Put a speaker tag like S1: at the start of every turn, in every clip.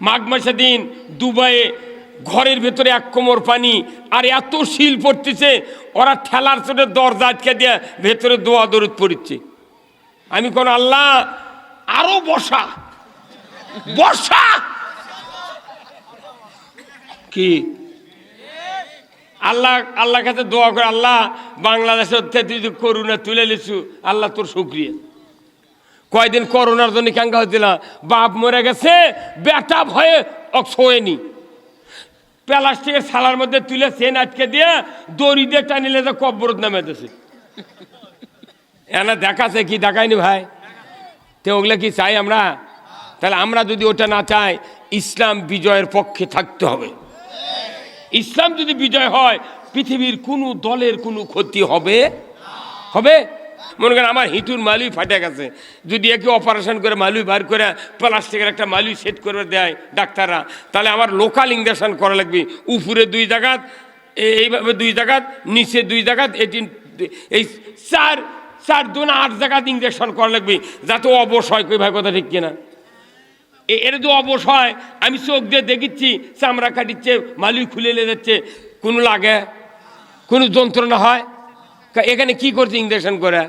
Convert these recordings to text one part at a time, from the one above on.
S1: মাঘ মাসে দিন দুবাইয়ে ঘরের ভেতরে এক কোমর পানি, আর এত শিল পড়তেছে, ওরা ঠেলার চোটে দরজা আটকে দিয়ে ভেতরে দোয়া দরুদ পড়ছে আমি কোন আল্লাহ, আরও বসা বসা! কি? আল্লাহ আল্লাহ কাছে দোয়া করে, আল্লাহ, বাংলাদেশের করুণা তুলে লিছু আল্লাহ তোর শুক্রিয়া। কয়দিন করোনার জন্য ক্যাঙ্গা হয়েছিল? বাপ মরে গেছে, বেটা ভয়ে শোয়েনি প্লাস্টিকের সালার মধ্যে তুলে চেন আটকে দিয়ে দড়ি দিয়ে টানিলে যে কব্বরত নামে দিয়েছে। এনা দেখাছে কি দেখায়নি ভাই? তো ওগুলো কি চাই আমরা? তাহলে আমরা যদি ওটা না চাই, ইসলাম বিজয়ের পক্ষে থাকতে হবে। ইসলাম যদি বিজয় হয়, পৃথিবীর কোনো দলের কোনো ক্ষতি হবে? হবে? মনে করেন আমার হিঁটুর মালুই ফাটে গেছে। যদি একে অপারেশন করে মালুই বার করে প্লাস্টিকের একটা মালুই সেট করে দেয় ডাক্তাররা, তাহলে আমার লোকাল ইঞ্জেকশন করা লাগবে। উপরে দুই জায়গাত এইভাবে দুই জায়গাত নিচে দুই জায়গাত এটি এই চার চার দুন আট জায়গাত ইঞ্জেকশন করা লাগবে, যাতে অবশ হয় কই ভাই কথা ঠিক কিনা। এর তো অবশ হয়, আমি চোখ দিয়ে দেখিচ্ছি, চামড়া কাটিচ্ছে, মালুই খুলে নিয়ে যাচ্ছে, কোনো লাগে? কোনো যন্ত্রণা হয়? এখানে কি করছে ইঞ্জেকশন করে?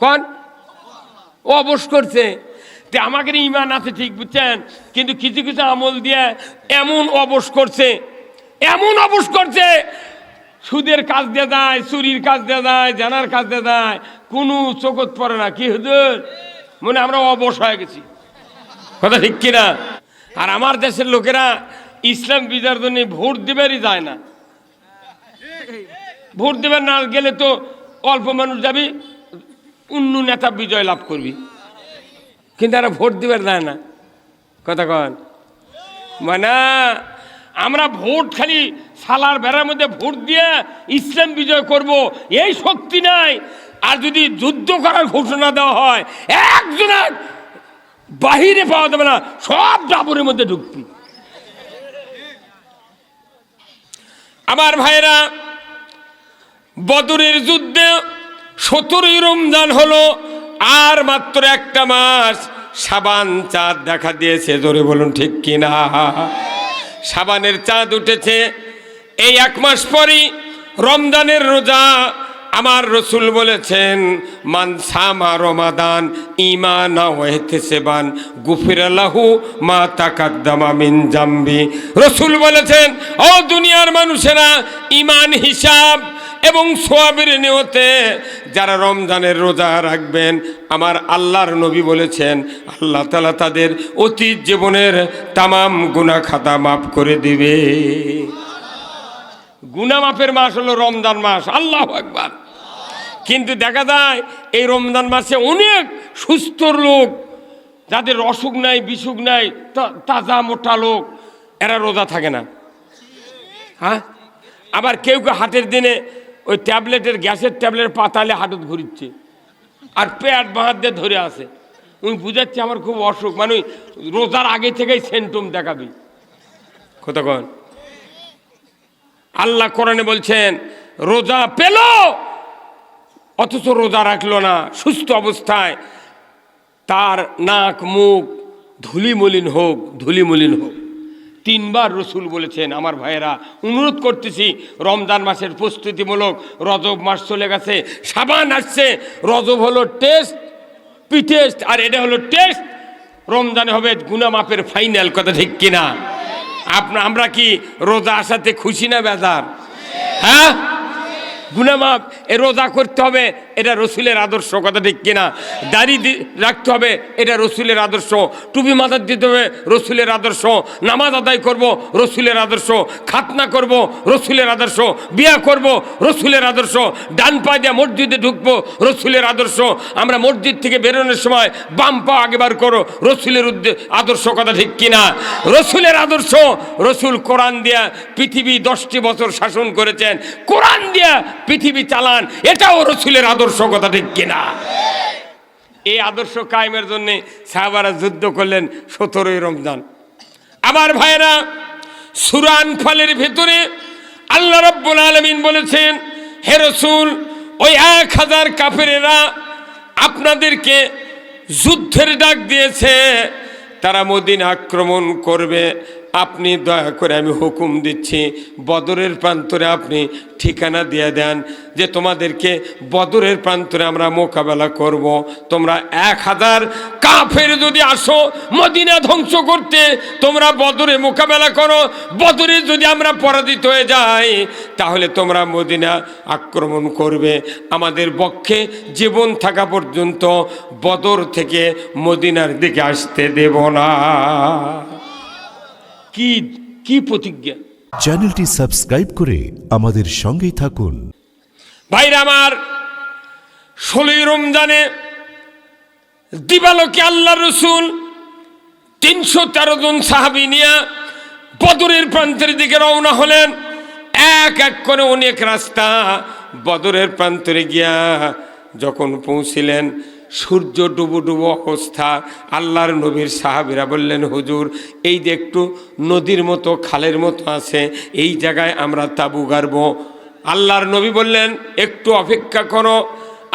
S1: কন? অবশ করছে। তে আমাকে ইমান আছে ঠিক বুঝছেন? কিন্তু কিছু কিছু আমল দিয়ে এমন অবশ করছে। এমন অবশ করছে, সুদের কাজ দিয়ে দেয়, চুরির কাজ দিয়ে দেয়, জানার কাজ দিয়ে দেয়, কোনো চোখত পড়ে না। কি হুজুর? মনে আমরা অবশ হয়ে গেছি। কথা ঠিক কিনা? আর আমার দেশের লোকেরা ইসলাম বিজার জন্য ভোট দিবেরই যায় না। ভোট দেবেন না, গেলে তো অল্প মানুষ যাবি অন্য নেতা বিজয় লাভ করবি। কিন্তু আর ভোট দিবেন যায় না। কথা কন। মানে আমরা ভোট খালি সালার বেড়ার মধ্যে ভোট দিয়ে ইসলাম বিজয় করব, এই শক্তি নাই। আর যদি যুদ্ধ করার ঘোষণা দেওয়া হয়, একজনের বাহিরে পাওয়া যাবে না, সব ডাবরের মধ্যে ঢুকবি। আমার ভাইরা বদরের যুদ্ধে সতেরোই রমজান হলো, আর মাত্র একটা মাস সাবান চাঁদ দেখা দিয়েছে। জোরে বলুন, ঠিক কিনা? সাবানের চাঁদ উঠেছে। এই এক মাস পরই রমজানের রোজা আমার রসুল বলেছেন, মান সামা রমাদান ইমান সেবান গুফির আল্লাহু মা তাকাদ্দামা মিন জাম্বি। রসুল বলেছেন, ও দুনিয়ার মানুষেরা ইমান হিসাব এবং সোয়াবের নিয়তে যারা রমজানের রোজা রাখবেন, আমার আল্লাহর নবী বলেছেন, আল্লাহ তালা তাদের অতীত জীবনের তামাম গুনা খাতা মাফ করে দিবে। গুনা মাফের মাস হলো রমজান মাস, আল্লাহ একবার কিন্তু দেখা যায়, এই রমজান মাসে অনেক সুস্থ লোক, যাদের অসুখ নাই, বিসুখ নাই তাজা মোটা লোক, এরা রোজা থাকে না। হ্যাঁ? আবার কেউ কেউ হাটের দিনে ওই ট্যাবলেটের, গ্যাসের ট্যাবলেট পাতালে হাটত ঘুরিচ্ছে। আর পেট বাহাত দিয়ে ধরে আছে। উনি বুঝাচ্ছে আমার খুব অসুখ। মানে রোজার আগে থেকেই সেন্টুম দেখাবি। কতক্ষণ আল্লাহ কোরআনে বলছেন, রোজা পেল, অথচ রোজা রাখল না। সুস্থ অবস্থায় তার নাক, মুখ ধুলিমলিন হোক ধুলিমলিন হোক। তিনবার রসুল বলেছেন, আমার ভাইয়েরা, অনুরোধ করতেছি, রমজান মাসের প্রস্তুতিমূলক রজব মাস চলে গেছে, সাবান আসছে, রজব হলো টেস্ট, পি টেস্ট, আর এটা হলো টেস্ট, রমজানে হবে গুনামাপের ফাইনাল। কথা ঠিক কিনা? আপনা, আমরা কি রোজা আসাতে খুশি না বেজার? হ্যাঁ? গুনামাপ এ রোজা করতে হবে এটা রসুলের আদর্শ, কথা ঠিক কিনা? দাড়ি রাখতে হবে, এটা রসুলের আদর্শ। টুপি মাথার দিতে হবে, রসুলের আদর্শ। নামাজ আদায় করব, রসুলের আদর্শ। খাতনা করব, রসুলের আদর্শ। বিয়া করব, রসুলের আদর্শ। ডান পা দিয়ে মসজিদে ঢুকবো, রসুলের আদর্শ। আমরা মসজিদ থেকে বেরোনোর সময় বাম পা আগেবার করো, রসুলের আদর্শ, কথা ঠিক কিনা? রসুলের আদর্শ, রসুল কোরআন দিয়া পৃথিবী দশটি বছর শাসন করেছেন। কোরআন দিয়া পৃথিবী চালান, এটাও রসুলের আদর্শ। কথা ঠিক কিনা? এই আদর্শ কায়েমের জন্য সাহাবারা যুদ্ধ করলেন সতেরোই রমজান। আমার ভাইরা সুরান ফলের ভেতরে আল্লাহ রব্বুল আলমিন বলেছেন, হে রসুল, ওই এক হাজার কাফেরেরা আপনাদেরকে যুদ্ধের ডাক দিয়েছে, তারা মদিন আক্রমণ করবে আপনি দয়া করে আমি হুকুম দিচ্ছি, বদরের প্রান্তরে আপনি ঠিকানা দিয়ে দেন যে তোমাদেরকে বদরের প্রান্তরে আমরা মোকাবেলা করব। তোমরা এক হাজার কাফের যদি আসো মদিনা ধ্বংস করতে, তোমরা বদরে মোকাবেলা করো, বদরে যদি আমরা পরাজিত হয়ে যাই, তাহলে তোমরা মদিনা আক্রমণ করবে আমাদের পক্ষে জীবন থাকা পর্যন্ত বদর থেকে মদিনার দিকে আসতে দেব না কি কি প্রতিজ্ঞা?
S2: চ্যানেলটি সাবস্ক্রাইব করে আমাদের সঙ্গেই থাকুন।
S1: ভাইরা আমার ষোলোই রমজানে দিবালোকে আল্লাহ রসুল তিনশো তেরো জন সাহাবি নিয়ে বদরের প্রান্তের দিকে রওনা হলেন। এক এক করে অনেক রাস্তা বদরের প্রান্তরে গিয়া যখন পৌঁছিলেন সূর্য ডুবো ডুবো অবস্থা। আল্লাহর নবীর সাহাবিরা বললেন, হুজুর, এই যে একটু নদীর মতো, খালের মতো আছে, এই জায়গায় আমরা তাবু গাড়ব। আল্লাহর নবী বললেন, একটু অপেক্ষা করো।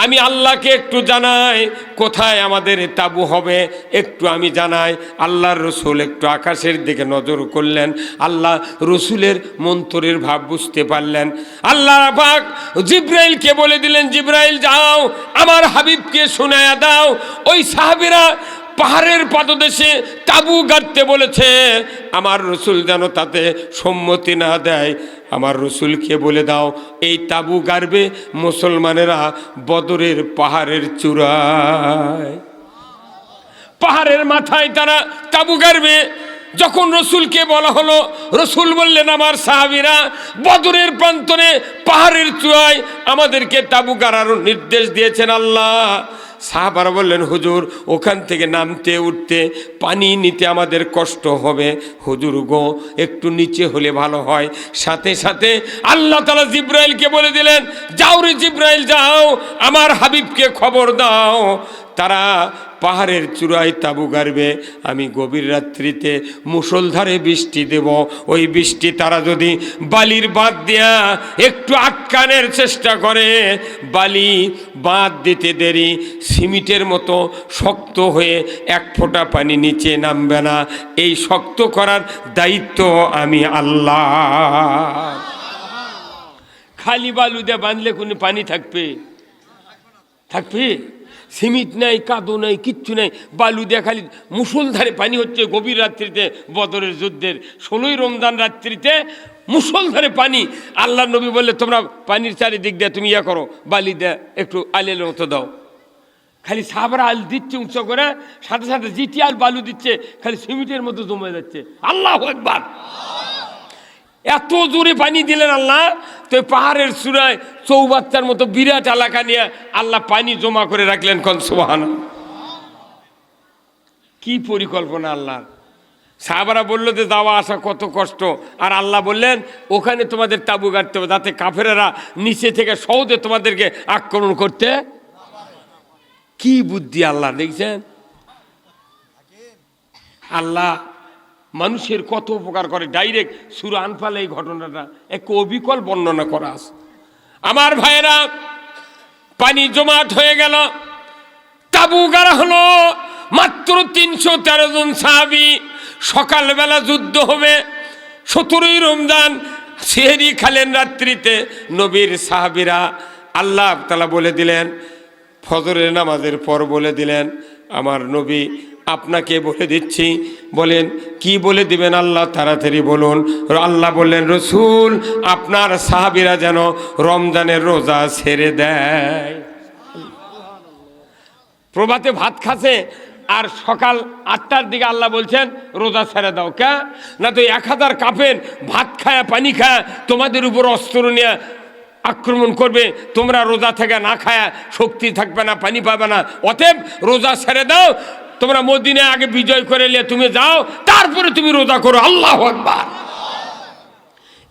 S1: আমি আল্লাহকে একটু জানাই, কোথায় আমাদের তাবু হবে, একটু আমি জানাই। আল্লাহর রসুল একটু আকাশের দিকে নজর করলেন। আল্লাহ রসুলের মন্তরের ভাব বুঝতে পারলেন। আল্লাহ পাক জিব্রাইলকে বলে দিলেন, জিব্রাইল, যাও, আমার হাবিবকে শোনায়া দাও। ওই সাহাবিরা পাহাড়ের পাদদেশে তাবু গাড়তে বলেছে, আমার রসুল যেন তাতে সম্মতি না দেয়। আমার রসুলকে বলে দাও, এই তাবু গাড়বে মুসলমানেরা বদরের পাহাড়ের চূড়ায়। পাহাড়ের মাথায় তারা তাবু গাড়বে। যখন রসুলকে বলা হলো, রসুল বললেন, আমার সাহাবিরা, বদরের প্রান্তরে পাহাড়ের চূড়ায় আমাদেরকে তাবু গাড়ার নির্দেশ দিয়েছেন আল্লাহ। সাহাবারা বললেন, হুজুর, ওখান থেকে নামতে, উঠতে পানি নিতে আমাদের কষ্ট হবে। হুজুর গো, একটু নিচে হলে ভালো হয়। সাথে সাথে আল্লাহ তালা জিব্রাইলকে বলে দিলেন, যাও রে জিব্রাইল, যাও, আমার হাবিবকে খবর দাও। তারা পাহাড়ের চূড়ায় তাবু গাড়বে। আমি গভীর রাত্রিতে মুষলধারে বৃষ্টি দেব। ওই বৃষ্টি তারা যদি বালির বাদ দেয়া একটু আটকানের চেষ্টা করে, বালি বাদ দিতে দেরি সিমিটের মতো শক্ত হয়ে এক ফোঁটা পানি নিচে নামবে না। এই শক্ত করার দায়িত্ব আমি আল্লাহ। খালি বালু দিয়ে বাঁধলে কোনো পানি থাকবে? থাকবে? সিমিট নাই, কাদো নাই, কিচ্ছু নাই। বালু দিয়ে খালি মুসলধারে পানি হচ্ছে গভীর রাত্রিতে, বদরের যুদ্ধের। ষোলোই রমজান রাত্রিতে মুসলধারে পানি। আল্লাহ নবী বললে, তোমরা পানির চারিদিক দিয়ে তুমি ইয়া করো, বালি দিয়ে একটু আলের মতো দাও। খালি সাবরা আল দিচ্ছে উঁচু করে, সাথে সাথে জিটি আল বালু দিচ্ছে, খালি সিমিটের মতো জমে যাচ্ছে। আল্লাহ একবার এত জোরে পানি দিলেন আল্লাহ, তো পাহাড়ের চূড়ায় চৌবাচ্চার মতো বিরাট এলাকা নিয়ে আল্লাহ পানি জমা করে রাখলেন কন সোহান কি পরিকল্পনা আল্লাহর? সাহাবারা বলল যে যাওয়া আসা কত কষ্ট। আর আল্লাহ বললেন, ওখানে তোমাদের তাবু গাড়তে হবে, যাতে কাফেরেরা নিচে থেকে সহজে তোমাদেরকে আক্রমণ করতে কি বুদ্ধি আল্লাহ, দেখছেন? আল্লাহ মানুষের কত উপকার করে। ডাইরেক্ট সুর আনফালে এই ঘটনাটা এক অবিকল বর্ণনা করা আছে। আমার ভাইয়েরা, পানি জমাট হয়ে গেল। তাবু গাড়া হলো। মাত্র তিনশো তেরো জন সাহাবি সকালবেলা যুদ্ধ হবে। সতেরোই রমজান সেহেরি খালেন রাত্রিতে। নবীর সাহাবিরা আল্লাহ তালা বলে দিলেন, ফজরের নামাজের পর বলে দিলেন, আমার নবী আপনাকে বলে দিচ্ছি, বলেন, কি বলে দিবেন আল্লাহ? তাড়াতাড়ি বলুন। আল্লাহ বললেন, রসুল, আপনার সাহাবিরা যেন রমজানের রোজা ছেড়ে দেয়। প্রভাতে ভাত খাচ্ছে, আর সকাল আটটার দিকে আল্লাহ বলছেন, রোজা ছেড়ে দাও। কে? না তো এক হাজার কাপেন ভাত খায়, পানি খায় তোমাদের উপর অস্ত্র নিয়ে আক্রমণ করবে, তোমরা রোজা থেকে না খায়া শক্তি থাকবে না, পানি পাবে না। অতএব রোজা ছেড়ে দাও তোমরা মদিনে আগে বিজয় করে নিয়ে তুমি যাও, তারপরে তুমি রোজা করো। আল্লাহ আকবার।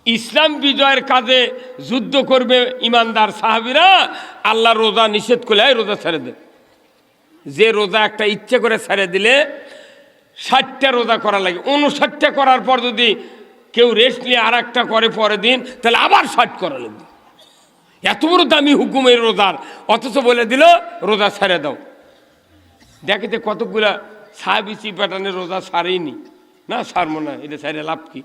S1: ইসলাম বিজয়ের কাজে যুদ্ধ করবে ইমানদার সাহাবিরা, আল্লাহ রোজা নিষেধ করলে "এই রোজা ছেড়ে দে। যে রোজা একটা ইচ্ছে করে ছেড়ে দিলে, ষাটটা রোজা করা লাগে। উনষাটটা করার পর যদি কেউ রেস্ট নিয়ে আর একটা করে পরের দিন, তাহলে আবার ষাট করা লাগবে। এত বড় দামি হুকুমের রোজার। অথচ বলে দিল, রোজা ছেড়ে দাও। দেখেতে কতগুলা সাহাবি চিপাটানে রোজা সারেইনি। না সারবো না, এটা সারে লাভ কি?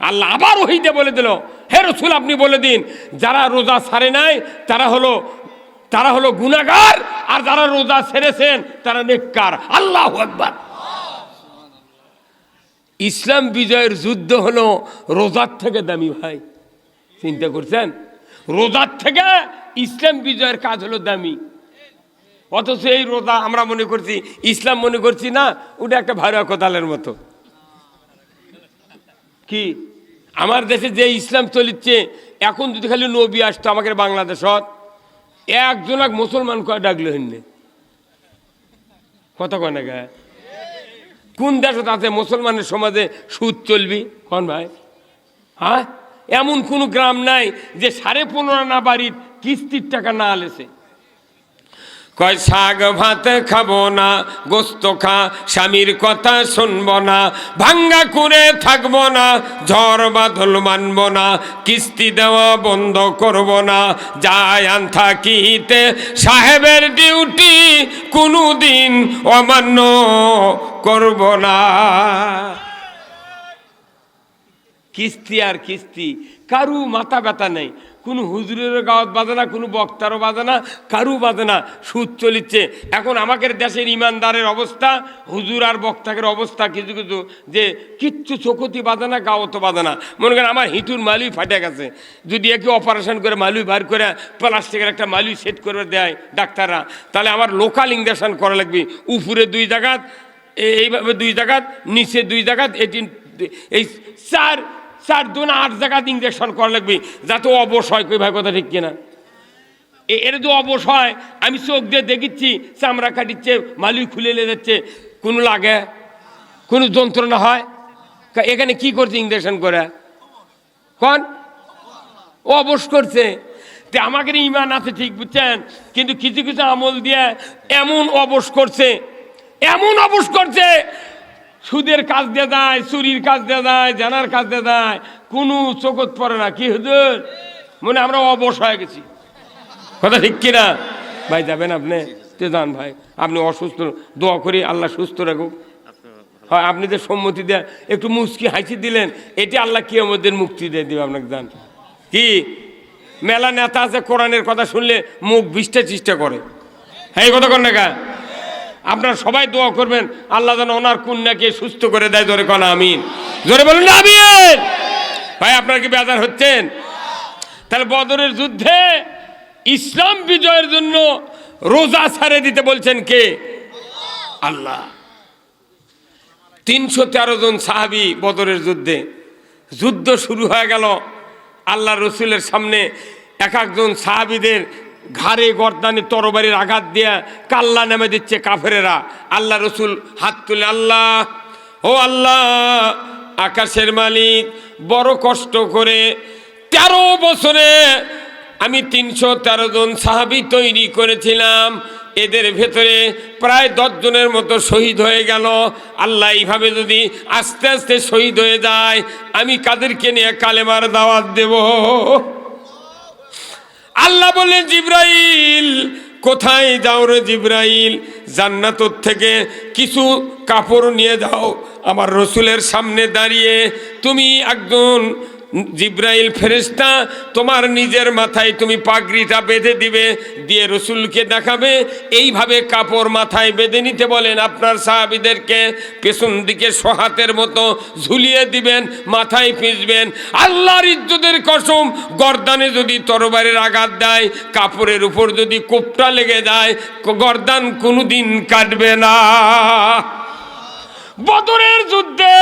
S1: আল্লাহ আবার ওহিতে বলে দিল, হে রসুল, আপনি বলে দিন, যারা রোজা সারে নাই, তারা হলো তারা হলো গুনাগার আর যারা রোজা সেরেছেন, তারা নেককার। আল্লাহ একবার ইসলাম বিজয়ের যুদ্ধ হলো রোজার থেকে দামি, ভাই। চিন্তা করছেন? রোজার থেকে ইসলাম বিজয়ের কাজ হলো দামি। অথচ এই রোজা আমরা মনে করছি, ইসলাম মনে করছি না, ওটা একটা ভারুয়া কোদালের মতো। কি? আমার দেশে যে ইসলাম চলিচ্ছে, এখন যদি খালি নবী আসতো আমাকে বাংলাদেশত একজন এক মুসলমান কয় ডাকলো হিন্নে কথা কয় গায়ে কোন দেশত আছে মুসলমানের সমাজে সুদ চলবি? কন ভাই? হ্যাঁ? এমন কোনো গ্রাম নাই যে সাড়ে পনেরো না বাড়ির কিস্তির টাকা না আলেছে। কয় শাক ভাত খাব না, গোস্ত খা, স্বামীর কথা শুনব না, ভাঙ্গা করে থাকব না, ঝড় বাদল মানব না, কিস্তি দেওয়া বন্ধ করব না, যায় আন থাকিতে সাহেবের ডিউটি কোনো দিন অমান্য করব না। কিস্তি আর কিস্তি। কারু মাথা ব্যথা নেই। কোনো হুজুরেরও গাওয়াত বাজে না, কোনো বক্তারও বাজে না, কারু বাজে না। সুদ চলিচ্ছে। এখন আমাদের দেশের ইমানদারের অবস্থা, হুজুর আর বক্তাকের অবস্থা কিছু কিছু যে কিচ্ছু চোখতি বাজে না গাওয়াতও বাজে না। মনে করেন আমার হিঁটুর মালুই ফাটে গেছে। যদি একে অপারেশন করে মালুই বার করে প্লাস্টিকের একটা মালুই সেট করে দেয় ডাক্তাররা, তাহলে আমার লোকাল ইঞ্জেকশন করা লাগবে। উপরে দুই জায়গাত এইভাবে দুই জায়গাত নিচে দুই জায়গাত এটি এই চার চার দু না আট জায়গাত ইঞ্জেকশন করা লাগবে, যাতে অবশ হয়, কই ভাই, কথা ঠিক কিনা? এর তো অবশ হয়, আমি চোখ দিয়ে দেখিচ্ছি, চামড়া কাটিচ্ছে মালুই খুলে লে যাচ্ছে, কোনো লাগে? কোনো যন্ত্রণা হয়? এখানে কি করছে ইঞ্জেকশন করে? কন? অবশ করছে। তে আমাকে ইমান আছে ঠিক বুঝছেন? কিন্তু কিছু কিছু আমল দিয়ে এমন অবশ করছে, এমন অবশ করছে সুদের কাজ দিয়ে দেয়, চুরির কাজ দিয়ে দেয়, জানার কাজ দিয়ে দেয়, কোনো চোখত পড়ে না। কি হুজুর? মনে আমরা অবশ হয়ে গেছি। কথা ঠিক কিনা? ভাই, যাবেন আপনি? তে যান ভাই, আপনি অসুস্থ, দোয়া করি আল্লাহ সুস্থ রাখুক। হয়, আপনি যে সম্মতি দেন একটু মুচকি হাসি দিলেন, এটি আল্লাহ কি আমাদের মুক্তি দিয়ে দিবে আপনাকে জান কি? মেলা নেতা আছে, কোরআনের কথা শুনলে মুখ বিষ্টা চেষ্টা করে। হ্যাঁ এই কথা কর না আপনারা সবাই দোয়া করবেন, আল্লাহ যেন ওনার কন্যাকে সুস্থ করে দেয়, জোরে কনা আমিন। জোরে বলুন আমিন। ভাই, আপনার কি বেজার হচ্ছেন? তাহলে বদরের যুদ্ধে ইসলাম বিজয়ের জন্য রোজা ছাড়ে দিতে বলছেন কে? আল্লাহ। তিনশো তেরো জন সাহাবি বদরের যুদ্ধে। যুদ্ধ শুরু হয়ে গেল। আল্লাহ রসুলের সামনে এক একজন সাহাবিদের ঘাড়ে গর্দানে তরবারির আঘাত দিয়ে কাল্লা নেমে দিচ্ছে কাফেরেরা। আল্লাহ রসুল হাত তুলে, আল্লাহ, ও আল্লাহ, আকাশের মালিক, বড় কষ্ট করে তেরো বছরে আমি তিনশো তেরো জন সাহাবি তৈরি করেছিলাম। এদের ভেতরে প্রায় দশজনের মতো শহীদ হয়ে গেল। আল্লাহ এইভাবে যদি আস্তে আস্তে শহীদ হয়ে যায়, আমি কাদেরকে নিয়ে কালেমার দাওয়াত দেব? আল্লাহ বলে জিব্রাইল, কোথায় যাও রে জিব্রাইল? জান্নাতর থেকে কিছু কাপড় নিয়ে যাও। আমার রসুলের সামনে দাঁড়িয়ে তুমি একজন জিব্রাইল ফেরেস্তা তোমার নিজের মাথায় তুমি পাগড়িটা বেঁধে দিবে, দিয়ে রসুলকে দেখাবে। এইভাবে কাপড় মাথায় বেঁধে নিতে বলেন আপনার সাহাবিদেরকে, পেছন দিকে সহাতের মতো ঝুলিয়ে দিবেন, মাথায় পিঁচবেন আল্লাহর ইজ্জতের কসম, গর্দানে যদি তরবারের আঘাত দেয়, কাপড়ের উপর যদি কোপটা লেগে যায়, গর্দান কোনোদিন কাটবে না। বদরের যুদ্ধে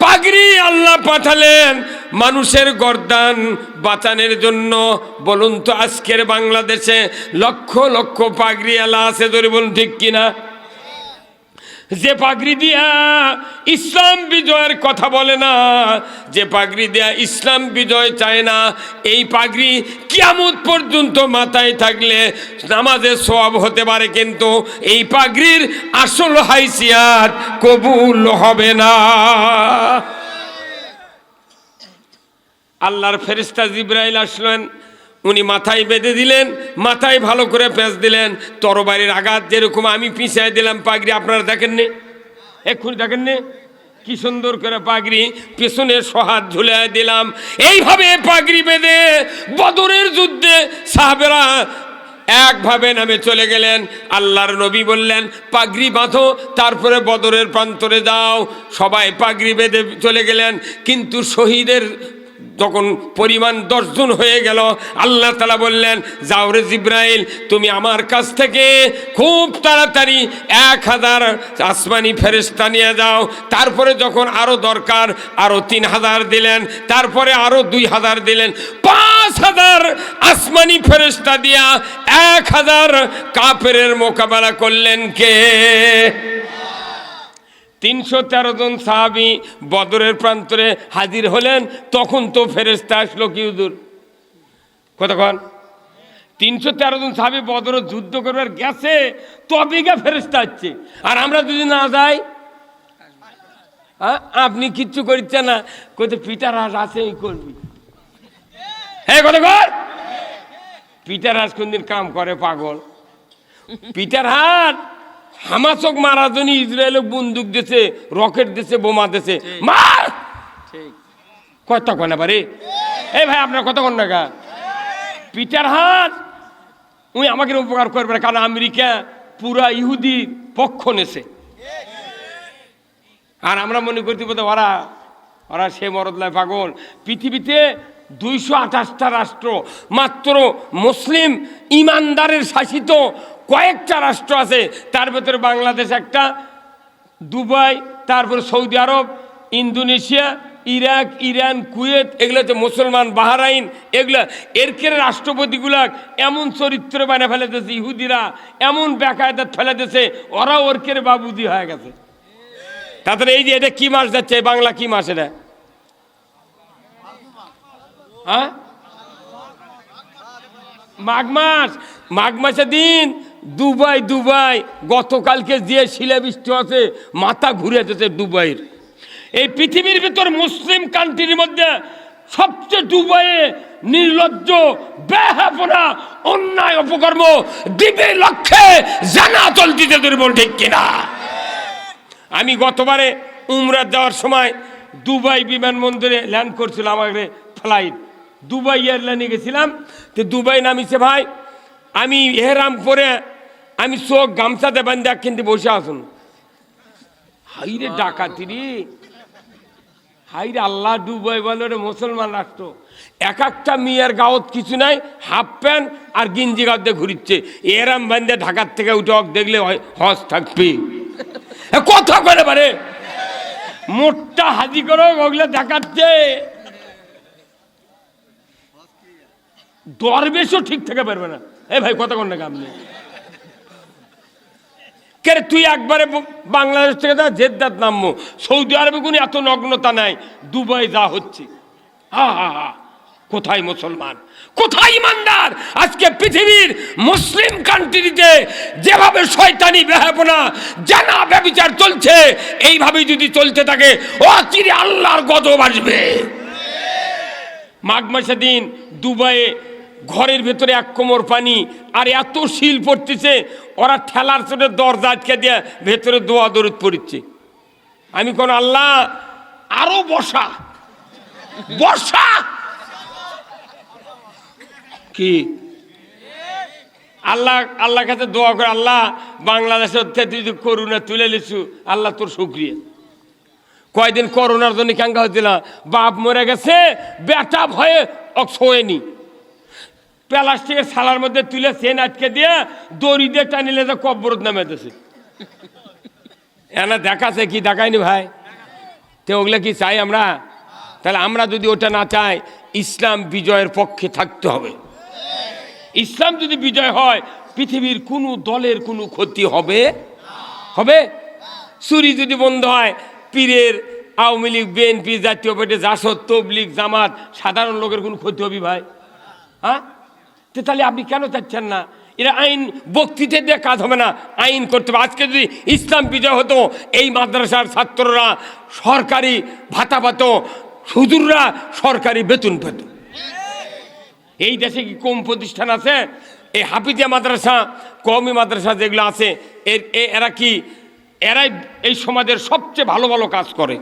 S1: পাগড়ি আল্লাহ পাঠালেন মানুষের গর্দান বাঁচানোর জন্য। বলুন তো আজকের বাংলাদেশে লক্ষ লক্ষ পাগড়ি আল্লাহ আছে ধরে বলুন ঠিক কিনা? যে পাগড়ি দিয়া ইসলাম বিজয়ের কথা বলে না, যে পাগড়ি দেয়া ইসলাম বিজয় চায় না, এই পাগড়ি কিয়ামত পর্যন্ত মাথায় থাকলে নামাজের সব হতে পারে, কিন্তু এই পাগড়ির আসল হাইসিয়াত কবুল হবে না। আল্লাহর ফেরিস্তা জিব্রাইল আসলেন উনি মাথায় বেঁধে দিলেন, মাথায় ভালো করে পেঁচ দিলেন। তরবারির আঘাত যেরকম আমি পিছিয়ে দিলাম পাগড়ি, আপনারা দেখেন দেখেননি? এক্ষুনি দেখেন নে কি সুন্দর করে পাগড়ি, পেছনে সহাত ঝুলে দিলাম। এইভাবে পাগড়ি বেঁধে বদরের যুদ্ধে সাহাবেরা একভাবে নামে চলে গেলেন। আল্লাহর নবী বললেন, পাগড়ি বাঁধো, তারপরে বদরের প্রান্তরে যাও। সবাই পাগড়ি বেঁধে চলে গেলেন, কিন্তু শহীদের যখন পরিমাণ দশজন হয়ে গেল, আল্লাহ তালা বললেন যাওরে জিব্রাইল, তুমি আমার কাছ থেকে খুব তাড়াতাড়ি এক হাজার আসমানি ফেরেস্তা নিয়ে যাও। তারপরে যখন আরও দরকার আরও তিন হাজার দিলেন, তারপরে আরও দুই হাজার দিলেন। পাঁচ হাজার আসমানি ফেরেস্তা দিয়া এক হাজার কাপের মোকাবেলা করলেন কে? তিনশো তেরো জন সাহাবি বদরের প্রান্তরে হাজির হলেন, তখন তো ফেরেস্তা আসলো কি হুজুর? কতক্ষণ তিনশো তেরো জন সাহাবি বদর যুদ্ধ করবার গেছে তবে গা ফেরেস্তা হচ্ছে আর আমরা যদি না যাই আপনি কিচ্ছু করছেন না। কইতে, পিটার হাস আছে করবি। হ্যাঁ কতক্ষণ পিটার হাস কোনদিন কাম করে পাগল। পিটার হাট হামাচক মারার জন্য ইসরায়েলে বন্দুক দিছে রকেট দিছে বোমা দিছে। মার! কত কনা বারে? এই ভাই আপনার কত কন টাকা পিটার হাত! উনি আমাকে উপকার করবে না, কারণ আমেরিকা পুরা ইহুদি পক্ষ নেছে। আর আমরা মনে করতে বোধ ওরা ওরা সে মরদলায় পাগল। পৃথিবীতে দুইশো আঠাশটা রাষ্ট্র মাত্র মুসলিম ইমানদারের শাসিত কয়েকটা রাষ্ট্র আছে, তার ভেতরে বাংলাদেশ একটা, দুবাই, তারপরে সৌদি আরব, ইন্দোনেশিয়া, ইরাক, ইরান, কুয়েত, এগুলো হচ্ছে মুসলমান, বাহারাইন, এগুলা এরকের রাষ্ট্রপতিগুলা এমন চরিত্র বানিয়ে ফেলে দিয়েছে ইহুদিরা এমন বেকায়দাত ফেলে দিয়েছে ওরা ওরকের বাবুদি হয়ে গেছে। তারপরে এই যে এটা কি মাস যাচ্ছে বাংলা কি মাস এটা? হ্যাঁ? মাঘ মাস, মাঘ মাসের দিন দুবাই দুবাই, গতকালকে যে শিলাবৃষ্টি আছে মাথা ঘুরে যেতে দুবাইয়ের। এই পৃথিবীর ভিতর মুসলিম কান্ট্রির মধ্যে সবচেয়ে দুবাইয়ে নির্লজ্জ বেহাপনা অন্যায় অপকর্ম দিবে লক্ষ্যে জানা চলতিতে দুর্বল ঠিক কিনা? আমি গতবারে উমরাত যাওয়ার সময় দুবাই বিমানবন্দরে ল্যান্ড করছিলাম আমাকে ফ্লাইট দুবাই এয়ারলাইনে গেছিলাম, তো দুবাই নামিছে ভাই। আমি এহরাম পরে আমি চোখ গামছাতে বান্ধে কিন্তু বসে আসুন হাইরে ডাকাতি রে হাইরে আল্লাহ ডুবাই বলে রে মুসলমান রাষ্ট্র। এক একটা মেয়ের গাওত কিছু নাই, হাফ প্যান্ট আর গিঞ্জি গাঁতে ঘুরিচ্ছে। এরাম বান্ধে ঢাকার থেকে উঠে দেখলে হজ থাকবে। কথা করে পারে। মোটটা হাজি করো, ওগুলো দেখাচ্ছে। দরবেশও ঠিক থেকে পারবে না। এ ভাই, কথা কোন নাকি আপনি কে তুই একবারে বাংলাদেশ থেকে যা জেদ্দাত নামবো সৌদি আরবে কোনো এত নগ্নতা নাই, দুবাই যা হচ্ছে। হা হা হা। কোথায় মুসলমান? কোথায় ইমানদার? আজকে পৃথিবীর মুসলিম কান্ট্রিতে যেভাবে শয়তানি বেহাপনা জানা ব্যবিচার চলছে এইভাবে যদি চলতে থাকে অচিরে আল্লাহর গজব আসবে। মাঘ মাসে দিন দুবাইয়ে ঘরের ভেতরে এক কোমর পানি, আর এত শিল পড়তেছে, ওরা ঠেলার চোটে দরজা আটকে দিয়ে ভেতরে দোয়া দরুদ পড়ছে আমি কোন আল্লাহ, আরও বসা বসা! কি? আল্লাহ আল্লাহ কাছে দোয়া করে, আল্লাহ, বাংলাদেশের তুই করুণা তুলে লিছু আল্লাহ তোর শুক্রিয়া। কয়দিন করোনার জন্য ক্যাঙ্গা হচ্ছিল বাপ মরে গেছে, বেটা ভয়ে শোয়নি। প্লাস্টিকের সালার মধ্যে তুলে চেন আটকে দিয়ে দড়ি দিয়ে টানিলে যে কব্বরত নামে দিছে। এনা দেখাছে কি দেখায়নি ভাই? তো ওগুলো কি চাই আমরা? তাহলে আমরা যদি ওটা না চাই, ইসলাম বিজয়ের পক্ষে থাকতে হবে। ইসলাম যদি বিজয় হয়, পৃথিবীর কোনো দলের কোনো ক্ষতি হবে? হবে? চুরি যদি বন্ধ হয়, পীরের, আওয়ামী লীগ, বিএনপি, জাতীয় পার্টি, জাসদ, তবলিগ, জামাত, সাধারণ লোকের কোনো ক্ষতি হবে ভাই? হ্যাঁ? তো তাহলে আপনি কেন চাচ্ছেন না? এরা আইন বক্তৃতা দিয়ে কাজ হবে না। আইন করতে হবে। আজকে যদি ইসলাম বিজয় হতো, এই মাদ্রাসার ছাত্ররা সরকারি ভাতা পাত, সুদূররা সরকারি বেতন পেত। এই দেশে কি কম প্রতিষ্ঠান আছে? এই হাফিজিয়া মাদ্রাসা, কওমি মাদ্রাসা যেগুলো আছে, এর এরা কি এরাই এই সমাজের সবচেয়ে ভালো ভালো কাজ করে।